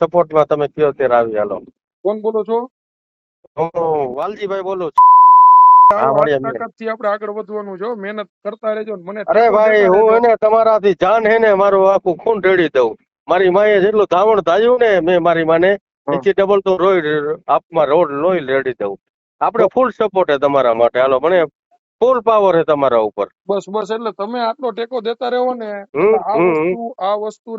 સપોર્ટમાં તમે કયો ત્યારે આવી હાલો. કોણ બોલો છો? હું વાલજીભાઈ બોલું છું. તાકાતથી આપણે આગળ વધવાનું છે મહેનત કરતા રહેજો મને અરે ભાઈ હું એને તમારાથી જાન હે ને મારું આખું ખૂન રેડી દઉં. મારી માએ જેટલું ધાવણ ધાયું ને મેં મારી માને નીચે ડબલ તો રોઈ આપમાં રોડ લોહી રેડી દઉં. આપણે ફૂલ સપોર્ટ હે તમારા માટે. હાલો મને ફૂલ પાવર હે તમારા ઉપર. બસ બસ એટલે તમે આટલો ટેકો દેતા રહો ને આ વસ્તુ આ વસ્તુ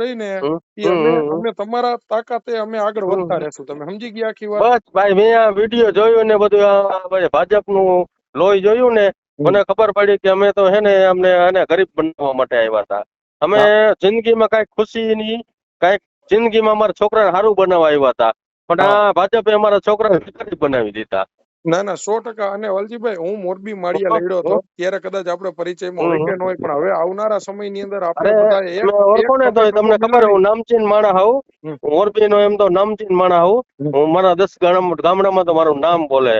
અમે તમારા તાકાતે અમે આગળ વધતા રહેશું. તમે સમજી ગયા આખી વાત? બસ ભાઈ મેં આ વીડિયો જોયો ને બધું ભાજપનું લોહી જોયું ને મને ખબર પડી કે અમે તો હે ને અમને આને ગરીબ બનાવવા માટે આવ્યા હતા. અમે જિંદગીમાં કાંઈક ખુશીની કાંઈક જિંદગીમાં અમારા છોકરાને સારું બનાવવા આવ્યા હતા. પણ આ ભાજપે અમારા છોકરાને ગરીબ બનાવી દીધા. ના ના સો ટકા. અને વાલજીભાઈ હું મોરબી માળિયા લડ્યો હતો. ત્યારે કદાચ આપણે પરિચયમાં હોય કે ન હોય પણ હવે આવનારા સમયની અંદર આપણે બધા ઓળખો ને તો તમને ખબર હું નામચીન માણા હું મોરબી નો એમ તો નામચીન માણા હું હું મારા દસ ગામ- ગામડામાં તો મારું નામ બોલે.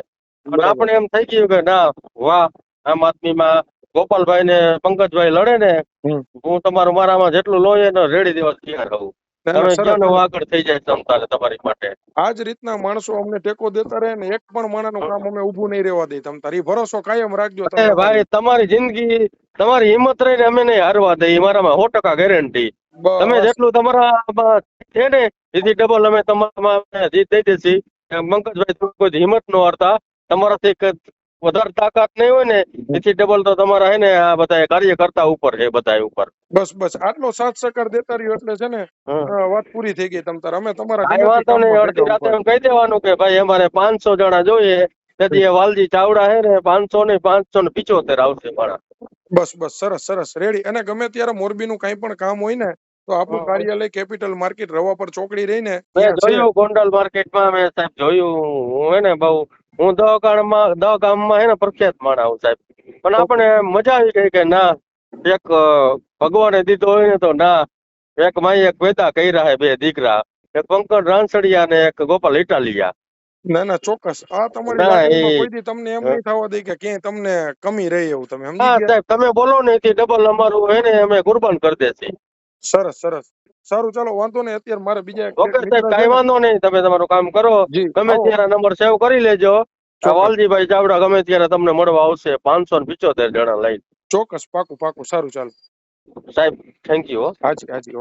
અને આપણે એમ થઈ ગયું કે ના વાહ આમ આદમીમાં ગોપાલભાઈ ને પંકજભાઈ લડે ને હું તમારું મારામાં જેટલું લોહી એને રેડી દેવા તૈયાર હોઉં. આગળ થઈ જાય તમતારે તમારી માટે. આ જ રીતના માણસો અમને ટેકો દેતા રહે ને એક પણ માણસનું કામ અમે ઊભું નહીં રહેવા દઈએ તમ તારી ભરોસો કાયમ રાખજો તમે ભાઈ તમારી જિંદગી તમારી હિંમત રહીને અમે નહીં હારવા દઈએ મારામાં સો ટકા ગેરંટી. તમે જેટલું તમારા છે ને એથી ડબલ અમે તમારામાં જીત દઈ દેશી પંકજભાઈ તમે કોઈ હિંમત નો હારતા. તમારાથી વધારે તાકાત નહીં હોય ને એથી ડબલ તો તમારા હે ને આ બધા કાર્યકર્તા ઉપર છે બધા ઉપર. બસ બસ. આટલો સાથ સહકાર દેતા રહ્યો એટલે છે ને વાત પૂરી થઈ ગઈ તમતાર. અમે તમારા ગમે નહીં અડધી રાતે એમ કહી દેવાનું કે ભાઈ અમારે પાંચસો જણા જોઈએ તેથી એ વાલજી ચાવડા હે ને પાંચસો ને પાંચસો ને પિચોતેર આવશે મારા. બસ બસ. સરસ સરસ. રેડી. અને ગમે ત્યારે મોરબી નું કઈ પણ કામ હોય ને તો આપણું. કાર્યાલય કેપિટલ માર્કેટ રવા પર ચોકડી રહીને મેં જોયું ગોંડલ માર્કેટમાં મેં સાહેબ જોયું. હું હે ને બહુ હું દહ ગામમાં હે ને પ્રખ્યાત માણસ હું સાહેબ. પણ આપણે મજા આવી ગઈ કે ના એક ભગવાને દીધો હોય ને તો ના એક માઈ એક પેદા કર્યા હે બે દીકરા. એક પંકજ રાંસડિયા ને એક ગોપાલ ઇટાલિયા. ના ના ચોક્કસ. આ તમારી કોઈ દી તમને એમ નહીં થવા દે કે ક્યાંય તમને કમી રહી એવું તમે સમજી હા ગયા? સાહેબ તમે બોલો ને કે ડબલ અમારું હે ને અમે કુરબાન કરી દેશે. સરસ સરસ. સારું ચાલો વાંધો નહીં અત્યારે મારે બીજા ઓકે સાહેબ છે વાંધો નહીં તમે તમારું કામ કરો. ગમે ત્યારે નંબર સેવ કરી લેજો. વાલજીભાઈ ચાવડા ગમે ત્યારે તમને મળવા આવશે પાંચસો ને પિચોતેર જણા લઈ ચોક્કસ પાકું પાકું સારું ચાલો. સાહેબ થેન્ક યુ હાજી હાજી